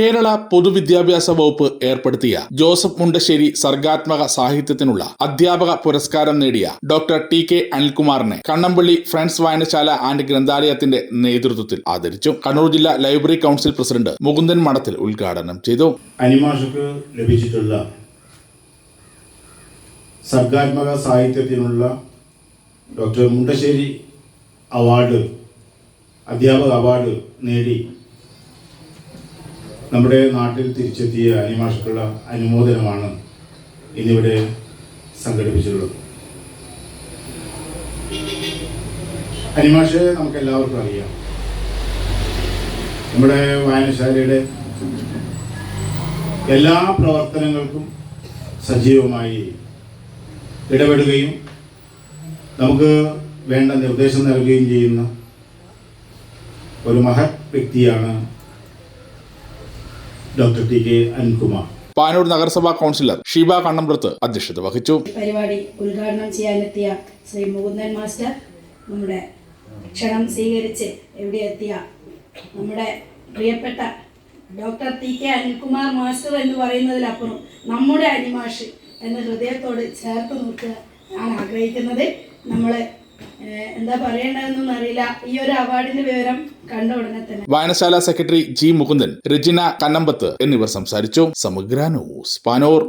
കേരള പൊതുവിദ്യാഭ്യാസ വകുപ്പ് ഏർപ്പെടുത്തിയ ജോസഫ് മുണ്ടശ്ശേരി സർഗാത്മക സാഹിത്യത്തിനുള്ള അധ്യാപക പുരസ്കാരം നേടിയ ഡോക്ടർ ടി കെ അനിൽകുമാറിനെ കണ്ണമ്പള്ളി ഫ്രണ്ട്സ് വായനശാല ആൻഡ് ഗ്രന്ഥാലയത്തിന്റെ നേതൃത്വത്തിൽ ആദരിച്ചു. കണ്ണൂർ ജില്ലാ ലൈബ്രറി കൗൺസിൽ പ്രസിഡന്റ് മുകുന്ദൻ മഠത്തിൽ ഉദ്ഘാടനം ചെയ്തു. അനിമാഷക്ക് ലഭിച്ചിട്ടുള്ള സർഗാത്മക സാഹിത്യത്തിനുള്ള ഡോക്ടർ മുണ്ടശ്ശേരി അവാർഡ് അധ്യാപക അവാർഡ് നേടി നമ്മുടെ നാട്ടിൽ തിരിച്ചെത്തിയ അനിമാഷക്കുള്ള അനുമോദനമാണ് ഇന്നിവിടെ സംഘടിപ്പിച്ചിട്ടുള്ളത്. അനിമാഷെ നമുക്ക് എല്ലാവർക്കും അറിയാം. നമ്മുടെ വായനശാലയുടെ എല്ലാ പ്രവർത്തനങ്ങൾക്കും സജീവമായി ഇടപെടുകയും നമുക്ക് വേണ്ട നിർദ്ദേശം നൽകുകയും ചെയ്യുന്ന ഒരു മഹത് വ്യക്തിയാണ് doctor T K Anilkumar. Panoor നഗരസഭാ കൗൺസിലർ ഷീബ കണ്ണമ്പ്രത്ത് അധ്യക്ഷത വഹിച്ചു. പരിപാടി ഉദ്ഘാടനം ചെയ്യാനെത്തിയ ശ്രീ മുകുന്ദൻ മാസ്റ്റർ നമ്മുടെ ക്ഷണം സ്വീകരിച്ച് ഇവിടെ എത്തിയ നമ്മുടെ പ്രിയപ്പെട്ട doctor T K Anilkumar master എന്ന് പറയുന്നതിലപ്പുറം നമ്മുടെ അനിമാഷ് എന്ന ഹൃദയത്തോട് ചേർത്ത് നിർത്തുക ഞാൻ ആഗ്രഹിക്കുന്നത് നമ്മൾ എന്താ പറയേണ്ടതെന്നൊന്നും അറിയില്ല. ഈ ഒരു അവാർഡിന്റെ വിവരം കണ്ട ഉടനെ തന്നെ. വായനശാല സെക്രട്ടറി ജി മുകുന്ദൻ രജിന കന്നമ്പത്ത് എന്നിവർ സംസാരിച്ചു. സമഗ്ര ന്യൂസ് പാനൂർ.